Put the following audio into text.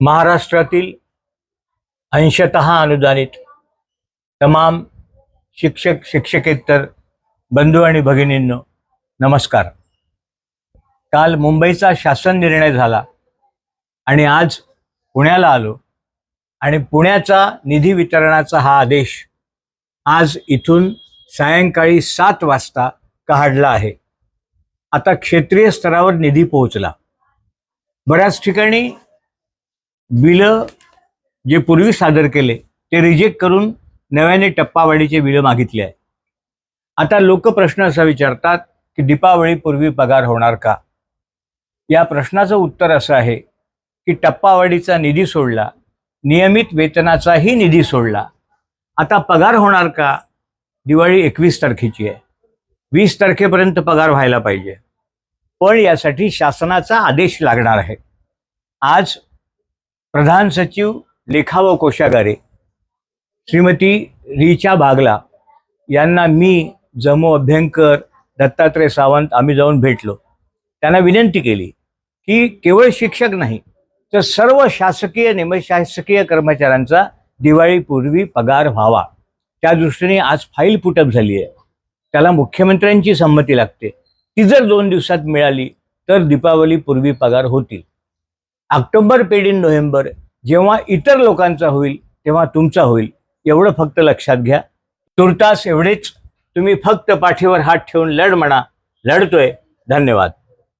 महाराष्ट्रातील अंशत अनुदानित तमाम शिक्षक शिक्षकेतर बंधू आणि भगिनींनो नमस्कार. काल मुंबईचा शासन निर्णय झाला आणि आज पुण्याला आलो आणि पुण्याचा निधी वितरणाचा हा आदेश आज इथून सायंकाळी सात वाजता काढला आहे. आता क्षेत्रीय स्तरावर निधी पोहोचला. बऱ्याच ठिकाणी बिलं जे पूर्वी सादर केले ते रिजेक्ट करून नव्याने टप्पावाढीचे बिलं मागितले आहे आता लोक प्रश्न असा विचारतात की दीपावळीपूर्वी पगार होणार का? या प्रश्नाचं उत्तर असं आहे की टप्पावाढीचा निधी सोडला नियमित वेतनाचाही निधी सोडला. आता पगार होणार का? दिवाळी एकवीस तारखेची आहे. वीस तारखेपर्यंत पगार व्हायला पाहिजे. पण यासाठी शासनाचा आदेश लागणार आहे. आज प्रधान सचिव लेखा व कोशागारे श्रीमती रिचा भागला यांना मी जमो अभ्यंकर दत्तात्रय सावंत आम्ही जाऊन भेटलो. त्यांना विनंती केली की केवळ शिक्षक नाही तर सर्व शासकीय निमशासकीय कर्मचाऱ्यांचा दिवाळीपूर्वी पगार व्हावा. त्या दृष्टीने आज फाईल पुटअप झाली आहे. त्याला मुख्यमंत्र्यांची संमती लागते. ती जर दोन दिवसात मिळाली तर दीपावलीपूर्वी पगार होतील. ऑक्टोबर पेडीन नोव्हेंबर जेव्हा इतर लोकांचा होईल तेव्हा तुमचा होईल. एवढं फक्त लक्षात घ्या. तुर्तास एवढेच. तुम्ही फक्त पाठीवर हात ठेवून लढ म्हणा. लढतोय. धन्यवाद.